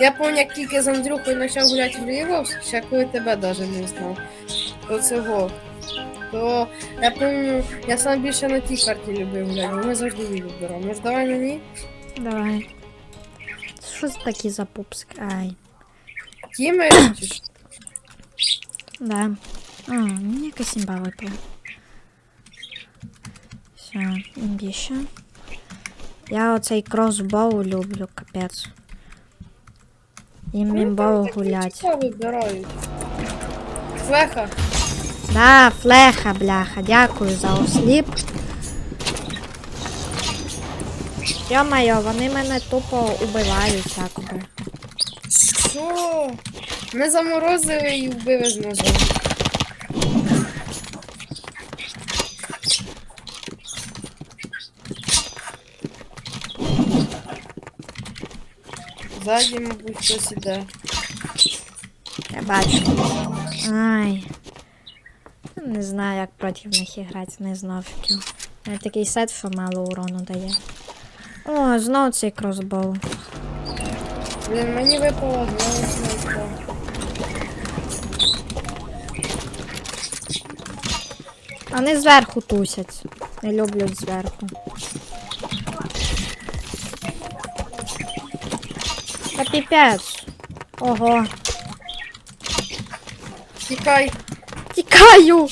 Я пам'ятаю, як тільки з Андрюхою почав гуляти в Рівос, ще коли тебе навіть не знав. То цього. То я пам'ятаю, я сам більше на тій карті любив гуляти, бо ми завжди її вибирали. Може давай мені? Давай. Що це такі за пупсик? Ай. Чи що? Да. А, мені якась імба випала. Все, імбіще. Я оцей кросбоу люблю, капець. Їм імбово гулять. Вибирають? Флеха. Да, флеха, бляха, дякую за осліп. Йо-моє, вони мене тупо убивають якоби. Що? Ми заморозили і вбили з ножом. Ззаді, мабуть, хтось іде. Я бачу. Ай. Не знаю, як проти них грати, не фіків. У такий сет, що мало урону дає. О, знову цей кросбоу. Блін, мені випало одна снайпа. Вони зверху тусять. Не люблять зверху. Та піпець. Ого. Тікай! Тікаю!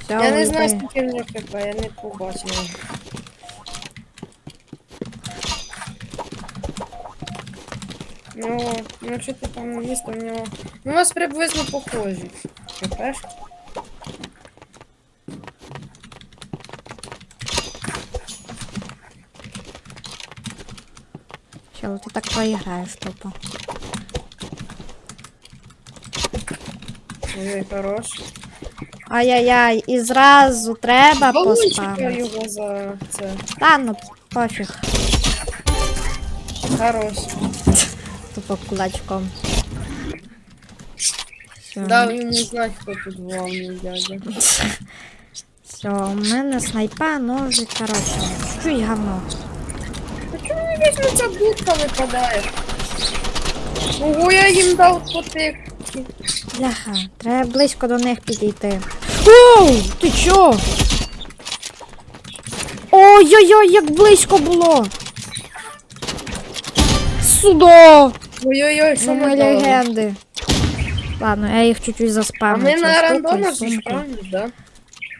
Все, Я не знаю, скільки в нього хп, я не побачила. Ну, ну що ти там місто в нього. Ну, у вас приблизно похожі. ХПш? Чел, ти так проіграєш тупо. Ой, хорош. Ай-яй-яй, і зразу треба Балунчика поспамити. його за це. Та ну пофіг. Хорош. Тупо кулачком. Все. Дав йому знати, хто тут главний дядя. Все, у мене снайпа, ножик, коротше. Чуй говно. А чому ця будка випадає? Ого, я їм дав потик. Бляха, треба близько до них підійти. Оу, ти чо? Ой-ой-ой, як близько було. Сюда! Ой-ой-ой, що ми легенди. Ладно, я їх чуть-чуть А заспамлю. ми на рандомах сумку. правильно, да?